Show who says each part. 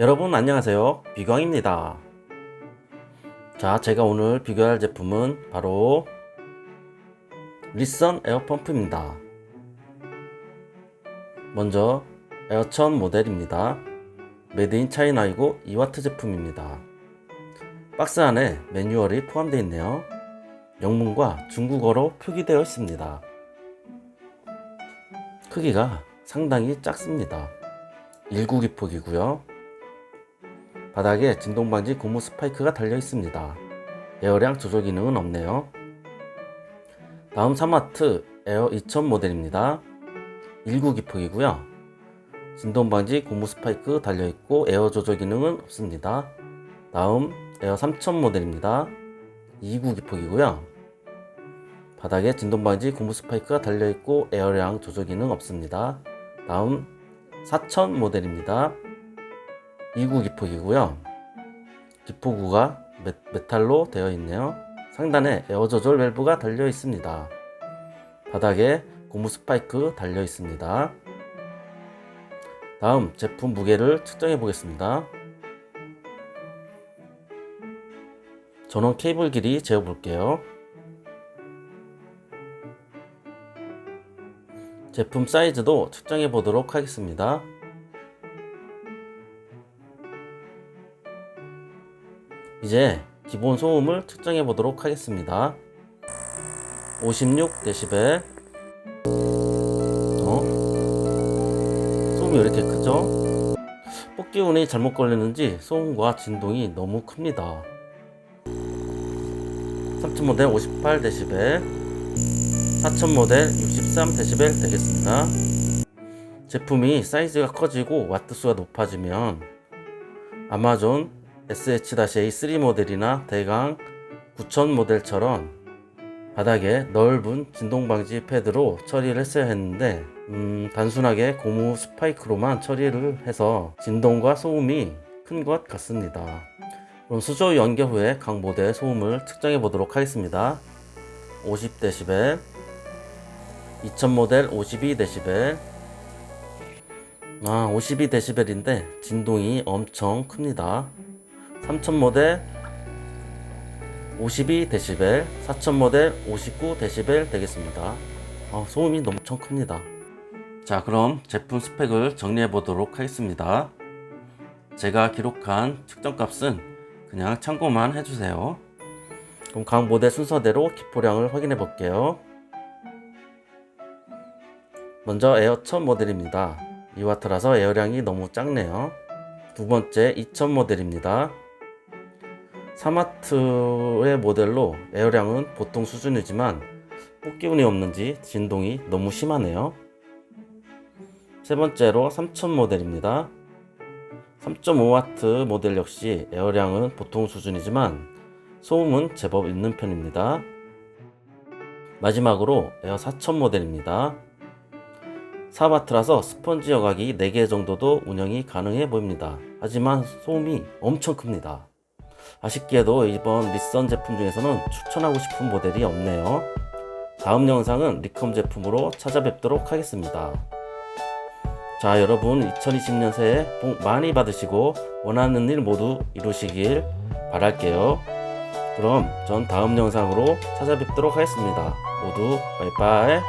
Speaker 1: 여러분 안녕하세요. 비광입니다. 자 제가 오늘 비교할 제품은 바로 리선 에어펌프입니다. 먼저 에어천 모델입니다. 메드인 차이나이고 2와트 제품입니다. 박스 안에 매뉴얼이 포함되어 있네요. 영문과 중국어로 표기되어 있습니다. 크기가 상당히 작습니다. 1구기 폭이고요 바닥에 진동방지 고무 스파이크가 달려 있습니다. 에어량 조절 기능은 없네요. 다음 3와트 에어 2000 모델입니다. 1구 기 폭이고요. 진동방지 고무 스파이크 달려 있고 에어 조절 기능은 없습니다. 다음 에어 3000 모델입니다. 2구 기 폭이고요. 바닥에 진동방지 고무 스파이크가 달려 있고 에어량 조절 기능 없습니다. 다음 4000 모델입니다. 2구 기폭이고요. 기포구가 메, 메탈로 되어 있네요. 상단에 에어 조절 밸브가 달려 있습니다. 바닥에 고무 스파이크 달려 있습니다. 다음 제품 무게를 측정해 보겠습니다. 전원 케이블 길이 재어 볼게요. 제품 사이즈도 측정해 보도록 하겠습니다. 이제 기본 소음을 측정해 보도록 하겠습니다. 56dB. 어? 소음이 왜 이렇게 크죠? 뽑기운이 잘못 걸리는지 소음과 진동이 너무 큽니다. 3000 모델 58dB, 4000 모델 63dB 되겠습니다. 제품이 사이즈가 커지고 와트수가 높아지면 아마존 SH-A3 모델이나 대강 9000 모델처럼 바닥에 넓은 진동방지 패드로 처리를 했어야 했는데 음, 단순하게 고무 스파이크로만 처리를 해서 진동과 소음이 큰 것 같습니다. 그럼 수조 연결 후에 각 모델 소음을 측정해 보도록 하겠습니다. 50dB 2000 모델 52dB 아 52dB인데 진동이 엄청 큽니다. 3000 모델 52dB, 4000 모델 59dB 되겠습니다. 어, 소음이 엄청 큽니다. 자, 그럼 제품 스펙을 정리해 보도록 하겠습니다. 제가 기록한 측정 값은 그냥 참고만 해주세요. 그럼 각 모델 순서대로 기포량을 확인해 볼게요. 먼저 에어 1000 모델입니다. 2와트라서 에어량이 너무 작네요. 두 번째 2000 모델입니다. 3와트의 모델로 에어량은 보통 수준이지만 뽑기운이 없는지 진동이 너무 심하네요. 세 번째로 3000 모델입니다. 3.5와트 모델 역시 에어량은 보통 수준이지만 소음은 제법 있는 편입니다. 마지막으로 에어 4000 모델입니다. 4와트라서 스펀지 여각이 4개 정도도 운영이 가능해 보입니다. 하지만 소음이 엄청 큽니다. 아쉽게도 이번 리선 제품 중에서는 추천하고 싶은 모델이 없네요. 다음 영상은 리컴 제품으로 찾아뵙도록 하겠습니다. 자, 여러분 2020년 새해 복 많이 받으시고 원하는 일 모두 이루시길 바랄게요. 그럼 전 다음 영상으로 찾아뵙도록 하겠습니다. 모두 바이바이.